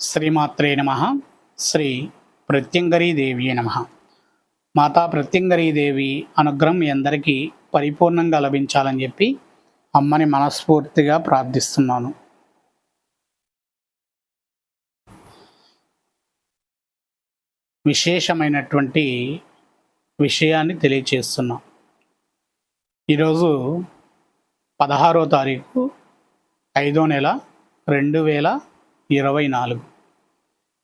శ్రీమాత్రే నమ. శ్రీ ప్రత్యంగరీదేవి నమ. మాతా ప్రత్యంగరీదేవి అనుగ్రహం మీ అందరికీ పరిపూర్ణంగా లభించాలని చెప్పి అమ్మని మనస్ఫూర్తిగా ప్రార్థిస్తున్నాను. విశేషమైనటువంటి విషయాన్ని తెలియచేస్తున్నాం. ఈరోజు పదహారో తారీఖు ఐదో నెల రెండు వేల ఇరవై నాలుగు.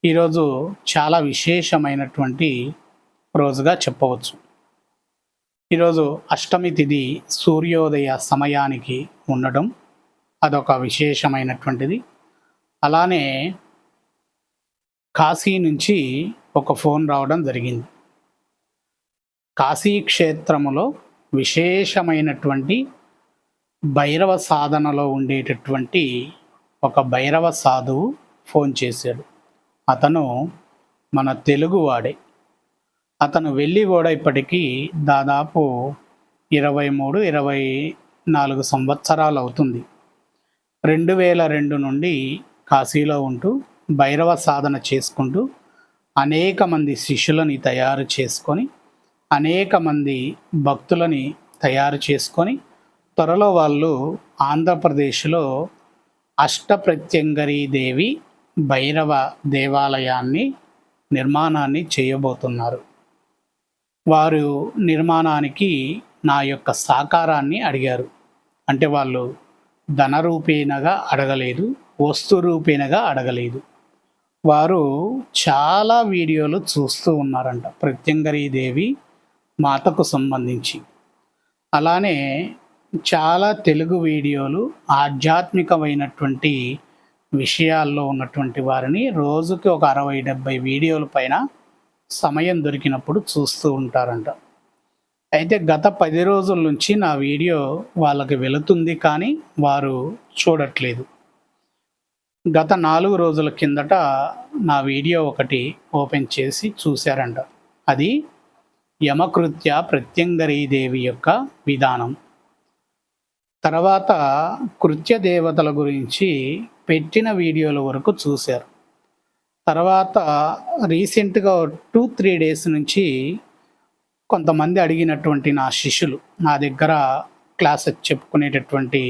ఈరోజు చాలా విశేషమైనటువంటి రోజుగా చెప్పవచ్చు. ఈరోజు అష్టమి తిథి సూర్యోదయ సమయానికి ఉండడం అదొక విశేషమైనటువంటిది. అలానే కాశీ నుంచి ఒక ఫోన్ రావడం జరిగింది. కాశీ క్షేత్రములో విశేషమైనటువంటి భైరవ సాధనలో ఉండేటటువంటి ఒక భైరవ సాధువు ఫోన్ చేశాడు. అతను మన తెలుగువాడే అతను వెళ్ళి కూడా ఇప్పటికీ దాదాపు ఇరవై మూడు ఇరవై నాలుగు సంవత్సరాలు అవుతుంది. రెండు వేల రెండు నుండి కాశీలో ఉంటూ భైరవ సాధన చేసుకుంటూ అనేక మంది శిష్యులని తయారు చేసుకొని అనేక మంది భక్తులని తయారు చేసుకొని త్వరలో వాళ్ళు ఆంధ్రప్రదేశ్లో అష్టప్రత్యంగరీ దేవి భైరవ దేవాలయాన్ని నిర్మాణాన్ని చేయబోతున్నారు. వారు నిర్మాణానికి నా యొక్క సాకారాన్ని అడిగారు. అంటే వాళ్ళు ధన రూపేణగా అడగలేదు వస్తు రూపేణగా అడగలేదు. వారు చాలా వీడియోలు చూస్తూ ఉన్నారంట ప్రత్యంగరీ దేవి మాతకు సంబంధించి. అలానే చాలా తెలుగు వీడియోలు ఆధ్యాత్మికమైనటువంటి విషయాల్లో ఉన్నటువంటి వారిని రోజుకి ఒక అరవై డెబ్బై వీడియోల పైన సమయం దొరికినప్పుడు చూస్తూ ఉంటారంట. అయితే గత పది రోజుల నుంచి నా వీడియో వాళ్ళకి వెళుతుంది కానీ వారు చూడట్లేదు. గత నాలుగు రోజుల కిందట నా వీడియో ఒకటి ఓపెన్ చేసి చూశారంట. అది యమకృత్య ప్రత్యంగరీదేవి యొక్క విధానం. తర్వాత కృత్య దేవతల గురించి పెట్టిన వీడియోల వరకు చూశారు. తర్వాత రీసెంట్గా టూ త్రీ డేస్ నుంచి కొంతమంది అడిగినటువంటి నా శిష్యులు నా దగ్గర క్లాస్ చెప్పుకునేటటువంటి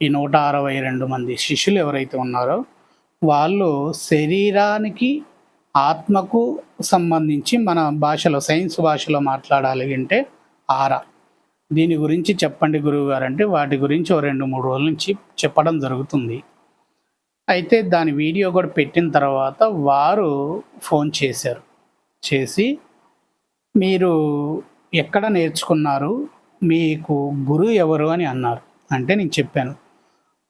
ఈ నూట అరవై రెండు మంది శిష్యులు ఎవరైతే ఉన్నారో వాళ్ళు శరీరానికి ఆత్మకు సంబంధించి మన భాషలో సైన్స్ భాషలో మాట్లాడాలి అంటే ఆరా. దీని గురించి చెప్పండి గురువు గారు అంటే వాటి గురించి ఓ రెండు మూడు రోజుల నుంచి చెప్పడం జరుగుతుంది. అయితే దాని వీడియో కూడా పెట్టిన తర్వాత వారు ఫోన్ చేశారు. చేసి మీరు ఎక్కడ నేర్చుకున్నారు? మీకు గురువు ఎవరు అని అన్నారు. అంటే నేను చెప్పాను.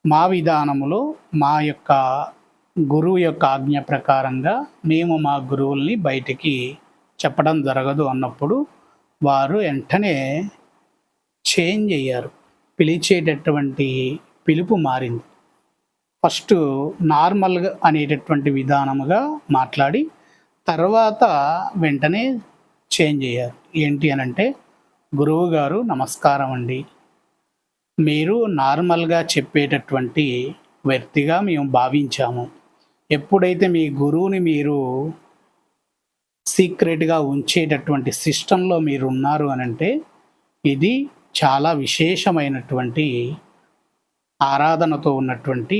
మా విధానములో మా యొక్క గురువు యొక్క ఆజ్ఞ ప్రకారంగా మేము మా గురువుల్ని బయటికి చెప్పడం జరగదు అన్నప్పుడు వారు వెంటనే చేంజ్ అయ్యారు. పిలిచేటటువంటి పిలుపు మారింది. ఫస్ట్ నార్మల్గా అనేటటువంటి విధానముగా మాట్లాడి తర్వాత వెంటనే చేంజ్ అయ్యారు. ఏంటి అని అంటే గురువు గారు నమస్కారం అండి. మీరు నార్మల్గా చెప్పేటటువంటి వ్యక్తిగా మేము భావించాము. ఎప్పుడైతే మీ గురువుని మీరు సీక్రెట్గా ఉంచేటటువంటి సిస్టంలో మీరు ఉన్నారు అని అంటే ఇది చాలా విశేషమైనటువంటి ఆరాధనతో ఉన్నటువంటి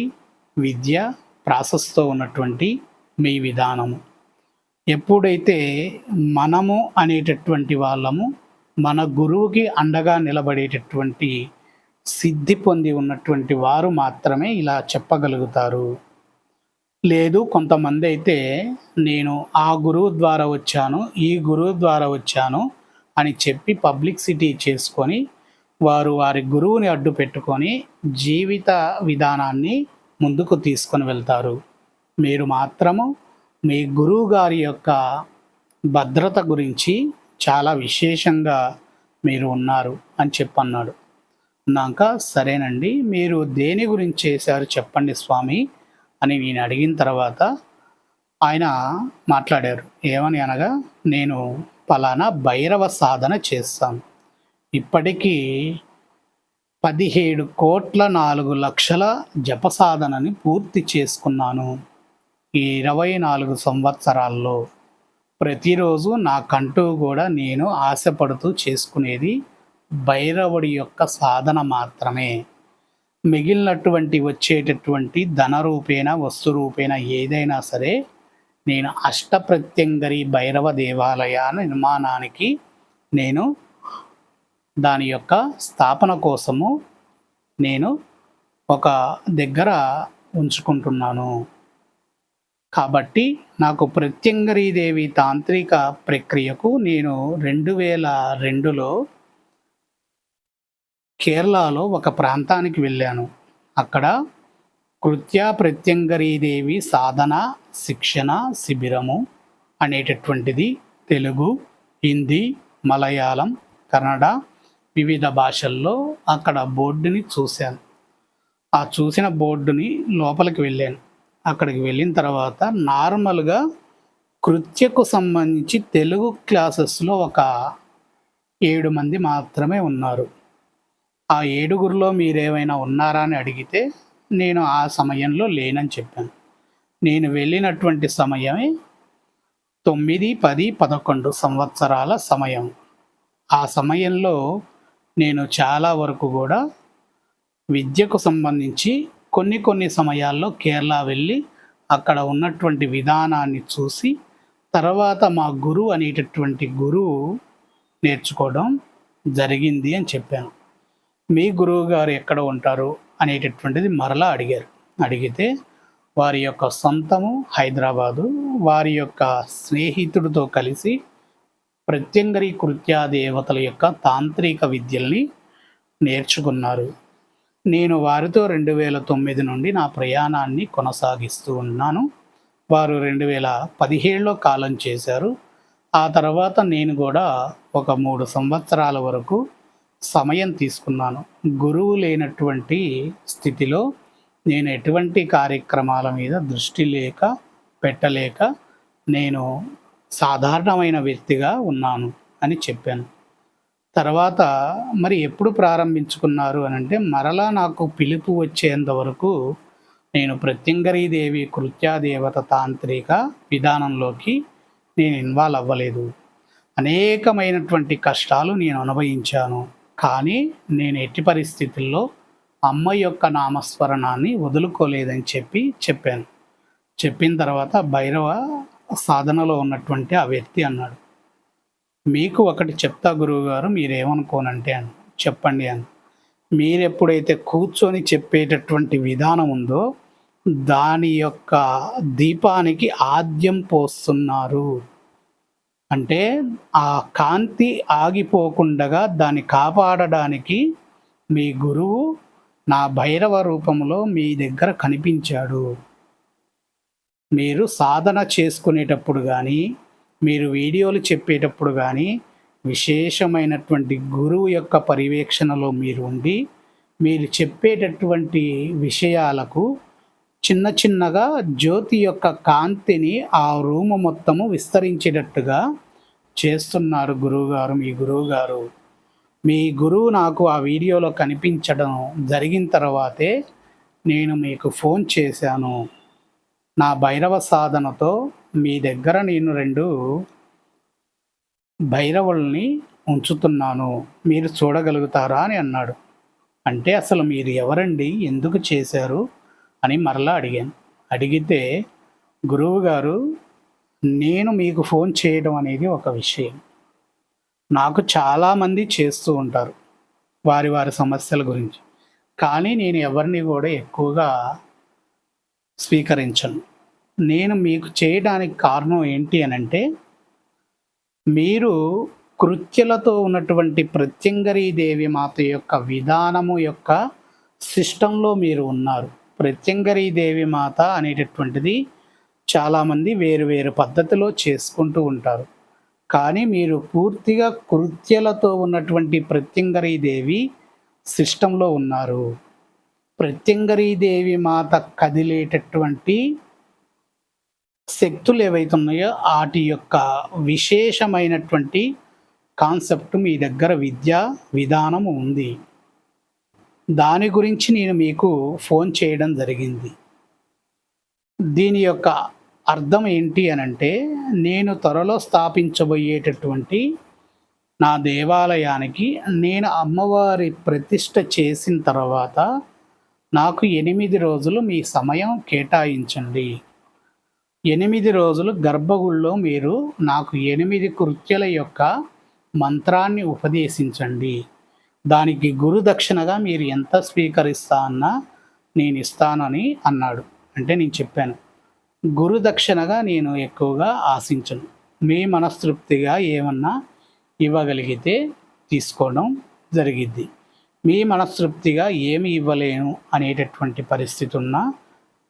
విద్య ప్రాసెస్తో ఉన్నటువంటి మీ విధానము. ఎప్పుడైతే మనము అనేటటువంటి వాళ్ళము మన గురువుకి అండగా నిలబడేటటువంటి సిద్ధి పొంది ఉన్నటువంటి వారు మాత్రమే ఇలా చెప్పగలుగుతారు. లేదు కొంతమంది అయితే నేను ఆ గురువు ద్వారా వచ్చాను ఈ గురువు ద్వారా వచ్చాను అని చెప్పి పబ్లిసిటీ చేసుకొని వారు వారి గురువుని అడ్డు పెట్టుకొని జీవిత విధానాన్ని ముందుకు తీసుకొని వెళ్తారు. మీరు మాత్రము మీ గురువు గారి యొక్క భద్రత గురించి చాలా విశేషంగా మీరు ఉన్నారు అని చెప్పన్నాడు. అన్నాక సరేనండి మీరు దేని గురించి చేశారు చెప్పండి స్వామి అని నేను అడిగిన తర్వాత ఆయన మాట్లాడారు. ఏమని అనగా నేను పలానా భైరవ సాధన చేస్తాను. ఇప్పటికీ పదిహేడు కోట్ల నాలుగు లక్షల జప సాధనని పూర్తి చేసుకున్నాను. ఈ ఇరవై నాలుగు సంవత్సరాల్లో ప్రతిరోజు నాకంటూ కూడా నేను ఆశపడుతూ చేసుకునేది భైరవుడి యొక్క సాధన మాత్రమే. మిగిలినటువంటి వచ్చేటటువంటి ధన రూపేణ వస్తు రూపేణ ఏదైనా సరే నేను అష్టప్రత్యంగరి భైరవ దేవాలయ నిర్మాణానికి నేను దాని యొక్క స్థాపన కోసము నేను ఒక దగ్గర ఉంచుకుంటున్నాను. కాబట్టి నాకు ప్రత్యంగరీదేవి తాంత్రిక ప్రక్రియకు నేను రెండు వేల రెండులో కేరళలో ఒక ప్రాంతానికి వెళ్ళాను. అక్కడ కృత్య ప్రత్యంగరీదేవి సాధన శిక్షణ శిబిరము అనేటటువంటిది తెలుగు హిందీ మలయాళం కన్నడ వివిధ భాషల్లో అక్కడ బోర్డుని చూశాను. ఆ చూసిన బోర్డుని లోపలికి వెళ్ళాను. అక్కడికి వెళ్ళిన తర్వాత నార్మల్గా కృత్యకు సంబంధించి తెలుగు క్లాసెస్లో ఒక ఏడు మంది మాత్రమే ఉన్నారు. ఆ ఏడుగురిలో మీరేమైనా ఉన్నారా అని అడిగితే నేను ఆ సమయంలో లేనని చెప్పాను. నేను వెళ్ళినటువంటి సమయమే తొమ్మిది పది పదకొండు సంవత్సరాల సమయం. ఆ సమయంలో నేను చాలా వరకు కూడా విద్యకు సంబంధించి కొన్ని కొన్ని సమయాల్లో కేరళ వెళ్ళి అక్కడ ఉన్నటువంటి విధానాన్ని చూసి తర్వాత మా గురువు అనేటటువంటి గురువు నేర్చుకోవడం జరిగింది అని చెప్పాను. మీ గురువు గారు ఎక్కడ ఉంటారు అనేటటువంటిది మరలా అడిగారు. అడిగితే వారి యొక్క సొంతము హైదరాబాదు వారి యొక్క స్నేహితుడితో కలిసి ప్రత్యంగరి కృత్యా దేవతల యొక్క తాంత్రిక విద్యల్ని నేర్చుకున్నారు. నేను వారితో రెండు వేల తొమ్మిది నుండి నా ప్రయాణాన్ని కొనసాగిస్తూ ఉన్నాను. వారు రెండు వేల పదిహేడులో కాలం చేశారు. ఆ తర్వాత నేను కూడా ఒక మూడు సంవత్సరాల వరకు సమయం తీసుకున్నాను. గురువు లేనటువంటి స్థితిలో నేను ఎటువంటి కార్యక్రమాల మీద దృష్టి లేక పెట్టలేక నేను సాధారణమైన వ్యక్తిగా ఉన్నాను అని చెప్పాను. తర్వాత మరి ఎప్పుడు ప్రారంభించుకున్నారు అని అంటే మరలా నాకు పిలుపు వచ్చేంత వరకు నేను ప్రత్యంగరీదేవి కృత్యాదేవత తాంత్రిక విధానంలోకి నేను ఇన్వాల్వ్ అవ్వలేదు. అనేకమైనటువంటి కష్టాలు నేను అనుభవించాను. కానీ నేను ఎట్టి పరిస్థితుల్లో అమ్మ యొక్క నామస్మరణాన్ని వదులుకోలేదని చెప్పి చెప్పాను. చెప్పిన తర్వాత భైరవ సాధనలో ఉన్నటువంటి ఆ వ్యక్తి అన్నాడు. మీకు ఒకటి చెప్తా గురువు గారు మీరేమనుకోనంటే అని చెప్పండి అని. మీరు ఎప్పుడైతే కూర్చొని చెప్పేటటువంటి విధానం ఉందో దాని యొక్క దీపానికి ఆద్యం పోస్తున్నారు. అంటే ఆ కాంతి ఆగిపోకుండగా దాన్ని కాపాడడానికి మీ గురువు నా భైరవ రూపంలో మీ దగ్గర కనిపించాడు. మీరు సాధన చేసుకునేటప్పుడు కానీ మీరు వీడియోలు చెప్పేటప్పుడు కానీ విశేషమైనటువంటి గురువు యొక్క పర్యవేక్షణలో మీరు ఉండి మీరు చెప్పేటటువంటి విషయాలకు చిన్న చిన్నగా జ్యోతి యొక్క కాంతిని ఆ రూము మొత్తము విస్తరించేటట్టుగా చేస్తున్నారు గురువుగారు మీ గురువుగారు. మీ గురువు నాకు ఆ వీడియోలో కనిపించడం జరిగిన తర్వాతే నేను మీకు ఫోన్ చేశాను. నా భైరవ సాధనతో మీ దగ్గర నేను రెండు భైరవుల్ని ఉంచుతున్నాను. మీరు చూడగలుగుతారా అని అన్నాడు. అంటే అసలు మీరు ఎవరండి? ఎందుకు చేశారు? అని మరలా అడిగాను. అడిగితే గురువు గారు నేను మీకు ఫోన్ చేయడం అనేది ఒక విషయం. నాకు చాలామంది చేస్తూ ఉంటారు వారి వారి సమస్యల గురించి. కానీ నేను ఎవరిని కూడా ఎక్కువగా స్వీకరించను. నేను మీకు చేయడానికి కారణం ఏంటి అని అంటే మీరు కృత్యలతో ఉన్నటువంటి ప్రత్యంగరీ దేవి మాత యొక్క విధానము యొక్క సిస్టంలో మీరు ఉన్నారు. ప్రత్యంగరీ దేవి మాత అనేటటువంటిది చాలామంది వేరు వేరు పద్ధతిలో చేసుకుంటూ ఉంటారు. కానీ మీరు పూర్తిగా కృత్యలతో ఉన్నటువంటి ప్రత్యంగరీ దేవి సిస్టంలో ఉన్నారు. ప్రత్యంగరీ దేవి మాత కదిలేటటువంటి శక్తులు ఏవైతే ఉన్నాయో వాటి యొక్క విశేషమైనటువంటి కాన్సెప్ట్ మీ దగ్గర విద్యా విధానం ఉంది. దాని గురించి నేను మీకు ఫోన్ చేయడం జరిగింది. దీని యొక్క అర్థం ఏంటి అని అంటే నేను త్వరలో స్థాపించబోయేటటువంటి నా దేవాలయానికి నేను అమ్మవారి ప్రతిష్ట చేసిన తర్వాత నాకు ఎనిమిది రోజులు మీ సమయం కేటాయించండి. ఎనిమిది రోజులు గర్భగుడిలో మీరు నాకు ఎనిమిది కృత్యల యొక్క మంత్రాన్ని ఉపదేశించండి. దానికి గురుదక్షిణగా మీరు ఎంత స్వీకరిస్తా అన్నా నేను ఇస్తానని అన్నాడు. అంటే నేను చెప్పాను. గురుదక్షిణగా నేను ఎక్కువగా ఆశించను. మీ మనస్తృప్తిగా ఏమన్నా ఇవ్వగలిగితే తీసుకోవడం జరిగిద్ది. మీ మనస్తృప్తిగా ఏమి ఇవ్వలేను అనేటటువంటి పరిస్థితి ఉన్నా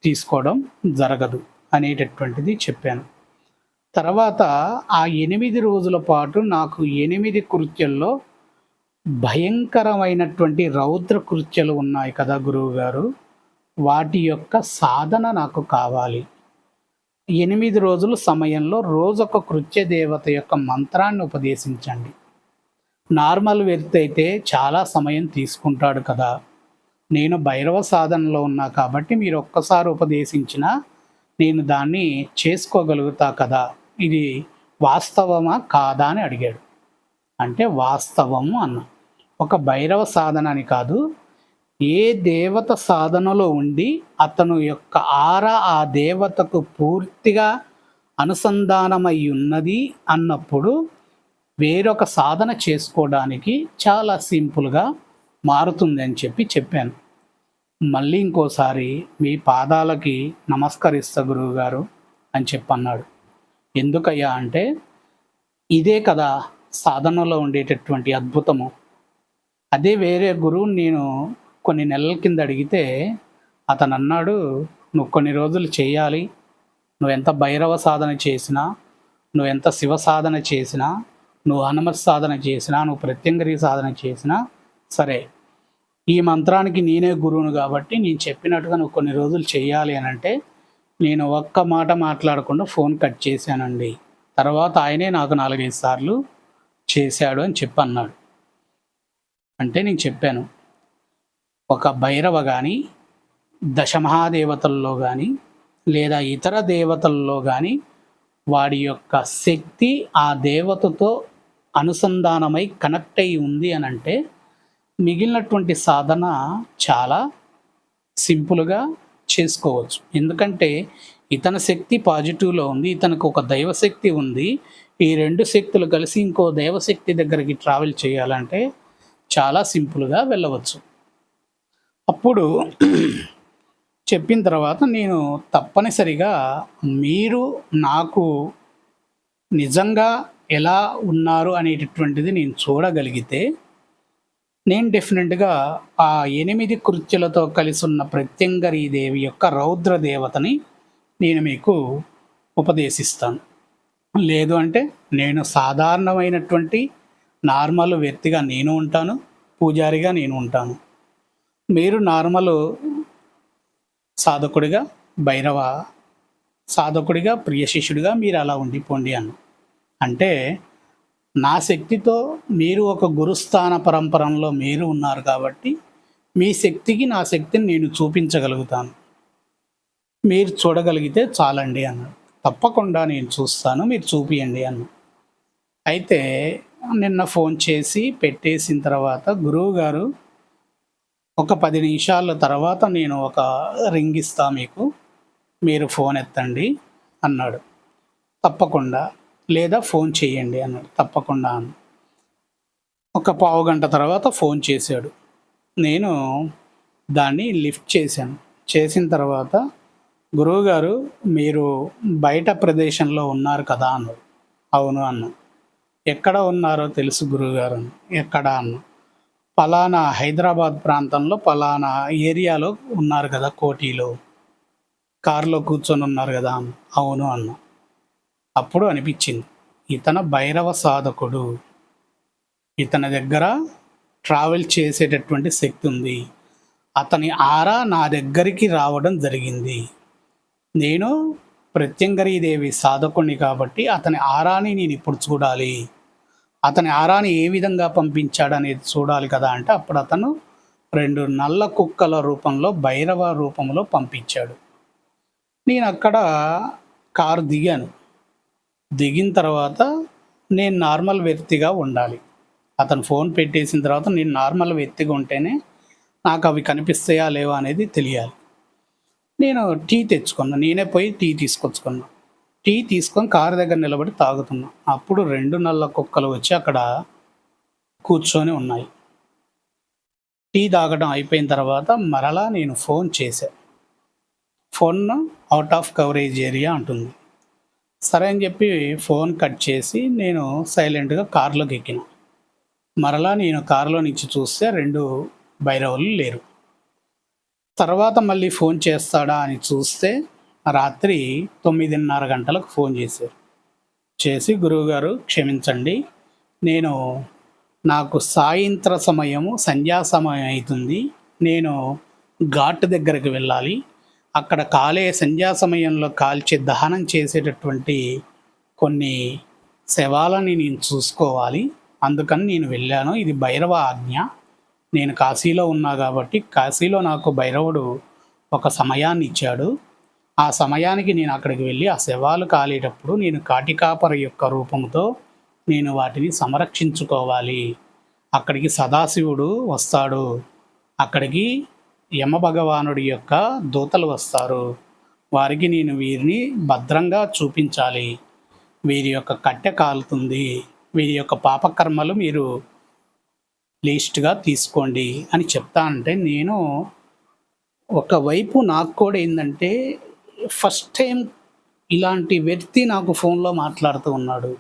తీసుకోవడం జరగదు. అనేటటువంటిది చెప్పాను. తర్వాత ఆ ఎనిమిది రోజుల పాటు నాకు ఎనిమిది కృత్యల్లో భయంకరమైనటువంటి రౌద్ర కృత్యాలు ఉన్నాయి కదా గురువు గారు. వాటి యొక్క సాధన నాకు కావాలి. ఎనిమిది రోజుల సమయంలో రోజొక కృత్య దేవత యొక్క మంత్రాన్ని ఉపదేశించండి. నార్మల్ వ్యక్తి అయితే చాలా సమయం తీసుకుంటాడు కదా. నేను భైరవ సాధనలో ఉన్నా కాబట్టి మీరు ఒక్కసారి ఉపదేశించిన నేను దాన్ని చేసుకోగలుగుతా కదా? ఇది వాస్తవమా కాదా అని అడిగాడు. అంటే వాస్తవము అన్న. ఒక భైరవ సాధన అని కాదు. ఏ దేవత సాధనలో ఉండి అతను యొక్క ఆర ఆ దేవతకు పూర్తిగా అనుసంధానమై ఉన్నది అన్నప్పుడు వేరొక సాధన చేసుకోవడానికి చాలా సింపుల్గా మారుతుందని చెప్పి చెప్పాను. మళ్ళీ ఇంకోసారి మీ పాదాలకి నమస్కరిస్తా గురువు గారు అని చెప్పన్నాడు. ఎందుకయ్యా అంటే ఇదే కదా సాధనలో ఉండేటటువంటి అద్భుతము. అదే వేరే గురువు నేను కొన్ని నెలల కింద అడిగితే అతను అన్నాడు నువ్వు కొన్ని రోజులు చేయాలి. నువ్వు ఎంత భైరవ సాధన చేసినా నువ్వు ఎంత శివ సాధన చేసినా నువ్వు హనుమత్ సాధన చేసినా నువ్వు ప్రత్యంగరి సాధన చేసినా సరే ఈ మంత్రానికి నేనే గురువును కాబట్టి నేను చెప్పినట్టుగా నువ్వు కొన్ని రోజులు చేయాలి అని అంటే నేను ఒక్క మాట మాట్లాడకుండా ఫోన్ కట్ చేశానండి. తర్వాత ఆయనే నాకు నాలుగైదు సార్లు చేశాడు అని చెప్పన్నాడు. అంటే నేను చెప్పాను. ఒక భైరవ కానీ దశమహాదేవతల్లో కానీ లేదా ఇతర దేవతల్లో కానీ వాడి యొక్క శక్తి ఆ దేవతతో అనుసంధానమై కనెక్ట్ అయి ఉంది అని అంటే మిగిలినటువంటి సాధన చాలా సింపుల్గా చేసుకోవచ్చు. ఎందుకంటే ఇతని శక్తి పాజిటివ్లో ఉంది ఇతనికి ఒక దైవశక్తి ఉంది. ఈ రెండు శక్తులు కలిసి ఇంకో దైవశక్తి దగ్గరికి ట్రావెల్ చేయాలంటే చాలా సింపుల్గా వెళ్ళవచ్చు. అప్పుడు చెప్పిన తర్వాత నేను తప్పనిసరిగా మీరు నాకు నిజంగా ఎలా ఉన్నారు అనేటటువంటిది నేను చూడగలిగితే నేను డెఫినెట్గా ఆ ఎనిమిది కృత్యులతో కలిసి ఉన్న ప్రత్యంగరీ దేవి యొక్క రౌద్ర దేవతని నేను మీకు ఉపదేశిస్తాను. లేదు అంటే నేను సాధారణమైనటువంటి నార్మల్ వ్యక్తిగా నేను ఉంటాను పూజారిగా నేను ఉంటాను. మీరు నార్మల్ సాధకుడిగా భైరవ సాధకుడిగా ప్రియ శిష్యుడిగా మీరు అలా ఉండిపోండి అన్న అంటే నా శక్తితో మీరు ఒక గురుస్థాన పరంపరంలో మీరు ఉన్నారు కాబట్టి మీ శక్తికి నా శక్తిని నేను చూపించగలుగుతాను. మీరు చూడగలిగితే చాలండి అన్నాడు తప్పకుండా నేను చూస్తాను మీరు చూపియండి అన్న. అయితే నిన్న ఫోన్ చేసి పెట్టేసిన తర్వాత గురువు గారు ఒక పది నిమిషాల తర్వాత నేను ఒక రింగ్ ఇస్తా మీకు మీరు ఫోన్ ఎత్తండి అన్నాడు. తప్పకుండా లేదా ఫోన్ చేయండి అన్నాడు. తప్పకుండా అన్న. ఒక పావు గంట తర్వాత ఫోన్ చేశాడు. నేను దాన్ని లిఫ్ట్ చేశాను. చేసిన తర్వాత గురువుగారు మీరు బయట ప్రదేశంలో ఉన్నారు కదా అన్నాడు. అవును అన్న. ఎక్కడ ఉన్నారో తెలుసు గురువుగారు. ఎక్కడ అన్న. పలానా హైదరాబాద్ ప్రాంతంలో పలానా ఏరియాలో ఉన్నారు కదా కోటీలో. కారులో కూర్చొని ఉన్నారు కదా అవును అన్న. అప్పుడు అనిపించింది ఇతన భైరవ సాధకుడు. ఇతని దగ్గర ట్రావెల్ చేసేటటువంటి శక్తి ఉంది. అతని ఆరా నా దగ్గరికి రావడం జరిగింది. నేను ప్రత్యంగరీదేవి సాధకుణ్ణి కాబట్టి అతని ఆరాని నేను ఇప్పుడు చూడాలి. అతని ఆరాని ఏ విధంగా పంపించాడు అనేది చూడాలి కదా అంటే అప్పుడు అతను రెండు నల్ల కుక్కల రూపంలో భైరవ రూపంలో పంపించాడు. నేను అక్కడ కారు దిగాను. దిగిన తర్వాత నేను నార్మల్ వ్యక్తిగా ఉండాలి. అతను ఫోన్ పెట్టేసిన తర్వాత నేను నార్మల్ వ్యక్తిగా ఉంటేనే నాకు అవి కనిపిస్తాయా లేవా అనేది తెలియాలి. నేను టీ తెచ్చుకున్నా. నేనే పోయి టీ తీసుకొచ్చుకున్నా. టీ తీసుకొని కారు దగ్గర నిలబడి తాగుతున్నా. అప్పుడు రెండు నల్ల కుక్కలు వచ్చి అక్కడ కూర్చొని ఉన్నాయి. టీ తాగడం అయిపోయిన తర్వాత మరలా నేను ఫోన్ చేశా. Phone out of coverage area అంటుంది. సరే అని చెప్పి ఫోన్ కట్ చేసి నేను సైలెంట్గా కారులోకి ఎక్కిన. మరలా నేను కారులో నుంచి చూస్తే రెండు భైరవులు లేరు. తర్వాత మళ్ళీ ఫోన్ చేస్తాడా అని చూస్తే రాత్రి తొమ్మిదిన్నర గంటలకు ఫోన్ చేశారు. చేసి గురువుగారు క్షమించండి నేను నాకు సాయంత్ర సమయము సంధ్యా సమయం అవుతుంది నేను ఘాట్ దగ్గరికి వెళ్ళాలి అక్కడ కాలే సంధ్యా సమయంలో కాల్చి దహనం చేసేటటువంటి కొన్ని శవాలని నేను చూసుకోవాలి. అందుకని నేను వెళ్ళాను. ఇది భైరవ ఆజ్ఞ. నేను కాశీలో ఉన్నా కాబట్టి కాశీలో నాకు భైరవుడు ఒక సమయాన్ని ఇచ్చాడు. ఆ సమయానికి నేను అక్కడికి వెళ్ళి ఆ శవాలు కాలేటప్పుడు నేను కాటికాపర యొక్క రూపంతో నేను వాటిని సంరక్షించుకోవాలి. అక్కడికి సదాశివుడు వస్తాడు. అక్కడికి యమ భగవానుడి యొక్క దూతలు వస్తారు. వారికి నేను వీరిని భద్రంగా చూపించాలి. వీరి యొక్క కట్టె కాలుతుంది. వీరి యొక్క పాపకర్మలు మీరు లీస్ట్గా తీసుకోండి అని చెప్తా అంటే నేను ఒకవైపు నాకు కూడా ఏంటంటే ఫస్ట్ టైం ఇలాంటి వ్యక్తి నాకు ఫోన్లో మాట్లాడుతూ ఉన్నాడు.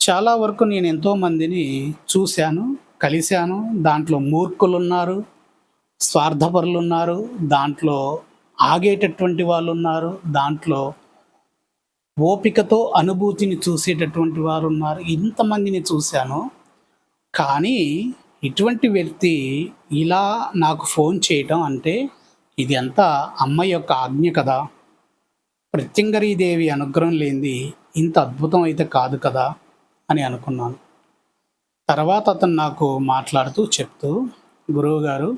చాలా వరకు నేను ఎంతోమందిని చూశాను కలిశాను. దాంట్లో మూర్ఖులు ఉన్నారు స్వార్థపరులు ఉన్నారు దాంట్లో ఆగేటటువంటి వాళ్ళు ఉన్నారు దాంట్లో ఓపికతో అనుభూతిని చూసేటటువంటి వారు ఉన్నారు ఇంతమందిని చూశాను. కానీ ఇటువంటి వ్యక్తి ఇలా నాకు ఫోన్ చేయటం అంటే ఇది అంతా అమ్మ యొక్క ఆజ్ఞ కదా. ప్రత్యంగరీదేవి అనుగ్రహం లేనిది ఇంత అద్భుతం అయితే కాదు కదా అని అనుకున్నాను. తర్వాత అతను నాకు మాట్లాడుతూ చెప్తూ గురువుగారు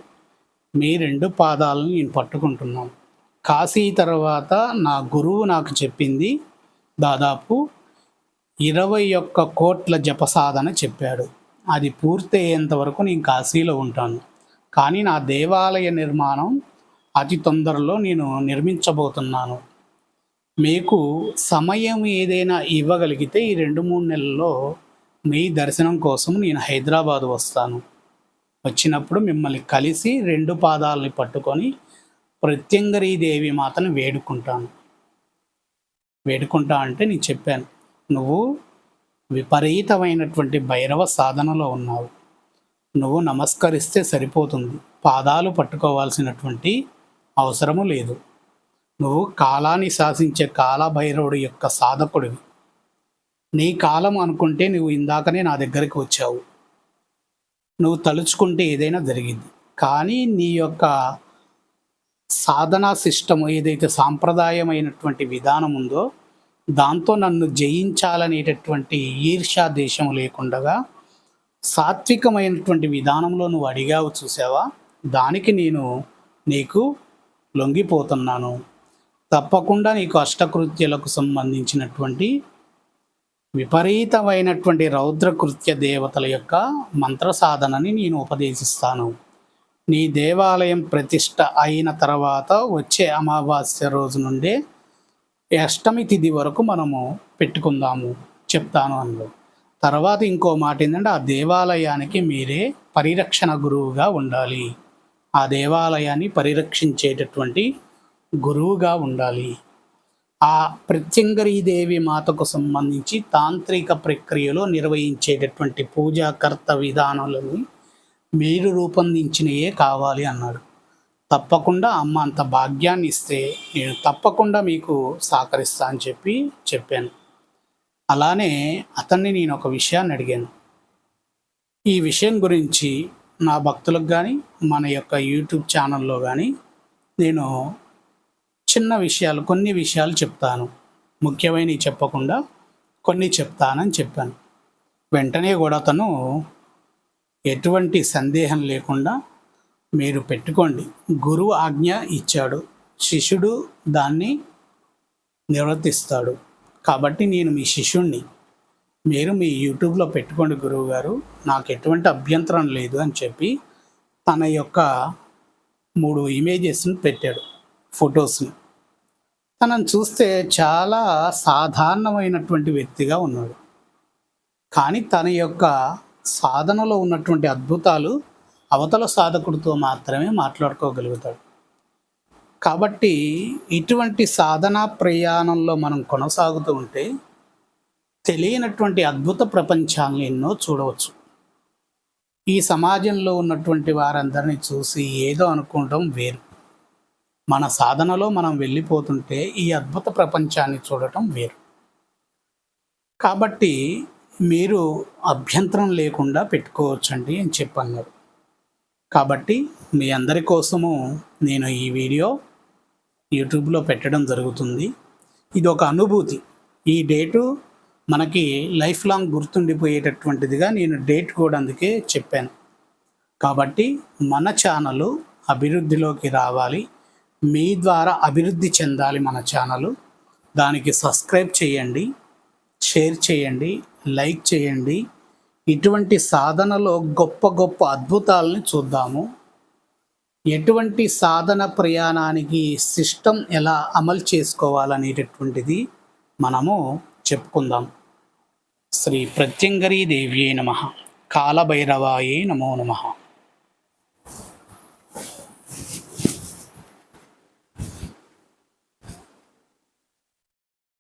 మీ రెండు పాదాలను నేను పట్టుకుంటున్నాను కాశీ తర్వాత నా గురువు నాకు చెప్పింది దాదాపు ఇరవై ఒక్క కోట్ల జప సాధన చెప్పాడు. అది పూర్తయ్యేంత వరకు నేను కాశీలో ఉంటాను. కానీ నా దేవాలయ నిర్మాణం అతి తొందరలో నేను నిర్మించబోతున్నాను. మీకు సమయం ఏదైనా ఇవ్వగలిగితే ఈ రెండు మూడు నెలల్లో మీ దర్శనం కోసం నేను హైదరాబాద్ వస్తాను. వచ్చినప్పుడు మిమ్మల్ని కలిసి రెండు పాదాలని పట్టుకొని ప్రత్యంగరీదేవి మాతను వేడుకుంటాను. వేడుకుంటా అంటే నేను చెప్పాను నువ్వు విపరీతమైనటువంటి భైరవ సాధనలో ఉన్నావు. నువ్వు నమస్కరిస్తే సరిపోతుంది. పాదాలు పట్టుకోవాల్సినటువంటి అవసరము లేదు. నువ్వు కాలాన్ని శాసించే కాలభైరవుడి యొక్క సాధకుడివి. నీ కాలం అనుకుంటే నువ్వు ఇందాకనే నా దగ్గరికి వచ్చావు. నువ్వు తలుచుకుంటే ఏదైనా జరిగింది కానీ నీ యొక్క సాధనా సిస్టమ్ ఏదైతే సాంప్రదాయమైనటువంటి విధానం ఉందో దాంతో నన్ను జయించాలనేటటువంటి ఈర్ష్యా దేశం లేకుండగా సాత్వికమైనటువంటి విధానంలో నువ్వు అడిగావు చూసావా? దానికి నేను నీకు లొంగిపోతున్నాను. తప్పకుండా నీకు అష్టకృత్యలకు సంబంధించినటువంటి విపరీతమైనటువంటి రౌద్రకృత్య దేవతల యొక్క మంత్ర సాధనని నేను ఉపదేశిస్తాను. నీ దేవాలయం ప్రతిష్ట అయిన తర్వాత వచ్చే అమావాస్య రోజు నుండే అష్టమి తిథి వరకు మనము పెట్టుకుందాము చెప్తాను అందులో. తర్వాత ఇంకో మాట ఏంటంటే ఆ దేవాలయానికి మీరే పరిరక్షణ గురువుగా ఉండాలి. ఆ దేవాలయాన్ని పరిరక్షించేటటువంటి గురువుగా ఉండాలి. ఆ ప్రత్యంగరీదేవి మాతకు సంబంధించి తాంత్రిక ప్రక్రియలో నిర్వహించేటటువంటి పూజాకర్త విధానాలను మీరు రూపొందించినయే కావాలి అన్నాడు. తప్పకుండా అమ్మ అంత భాగ్యాన్ని ఇస్తే నేను తప్పకుండా మీకు సహకరిస్తా అని చెప్పి చెప్పాను. అలానే అతన్ని నేను ఒక విషయాన్ని అడిగాను. ఈ విషయం గురించి నా భక్తులకు కానీ మన యొక్క యూట్యూబ్ ఛానల్లో కానీ నేను చిన్న విషయాలు కొన్ని విషయాలు చెప్తాను. ముఖ్యమైనవి చెప్పకుండా కొన్ని చెప్తానని చెప్పాను. వెంటనే కూడా అతను ఎటువంటి సందేహం లేకుండా మీరు పెట్టుకోండి. గురువు ఆజ్ఞ ఇచ్చాడు. శిష్యుడు దాన్ని నిర్వర్తిస్తాడు. కాబట్టి నేను మీ శిష్యుణ్ణి. మీరు మీ యూట్యూబ్లో పెట్టుకోండి గురువు గారు. నాకు ఎటువంటి అభ్యంతరం లేదు అని చెప్పి తన యొక్క మూడు ఇమేజెస్ని పెట్టాడు. ఫొటోస్ని తనను చూస్తే చాలా సాధారణమైనటువంటి వ్యక్తిగా ఉన్నాడు. కానీ తన యొక్క సాధనలో ఉన్నటువంటి అద్భుతాలు అవతల సాధకుడితో మాత్రమే మాట్లాడుకోగలుగుతాడు. కాబట్టి ఇటువంటి సాధనా ప్రయాణంలో మనం కొనసాగుతూ ఉంటే తెలియనటువంటి అద్భుత ప్రపంచాలను ఎన్నో చూడవచ్చు. ఈ సమాజంలో ఉన్నటువంటి వారందరినీ చూసి ఏదో అనుకోవడం వేరు. మన సాధనలో మనం వెళ్ళిపోతుంటే ఈ అద్భుత ప్రపంచాన్ని చూడటం వేరు. కాబట్టి మీరు అభ్యంతరం లేకుండా పెట్టుకోవచ్చండి అని చెప్పన్నారు. కాబట్టి మీ అందరి కోసము నేను ఈ వీడియో యూట్యూబ్లో పెట్టడం జరుగుతుంది. ఇది ఒక అనుభూతి. ఈ డేటు మనకి లైఫ్ లాంగ్ గుర్తుండిపోయేటటువంటిదిగా నేను డేట్ కూడా అందుకే చెప్పాను. కాబట్టి మన ఛానల్ అభివృద్ధిలోకి రావాలి. మీ ద్వారా అభివృద్ధి చెందాలి మన ఛానల్. దానికి సబ్స్క్రైబ్ చేయండి షేర్ చేయండి లైక్ చేయండి. ఇటువంటి సాధనలో గొప్ప గొప్ప అద్భుతాలని చూద్దాము. ఎటువంటి సాధన ప్రయాణానికి సిస్టమ్ ఎలా అమలు చేసుకోవాలనేటటువంటిది మనము చెప్పుకుందాం. శ్రీ ప్రత్యంగరీ దేవ్యే నమ. కాలభైరవాయే నమో నమః.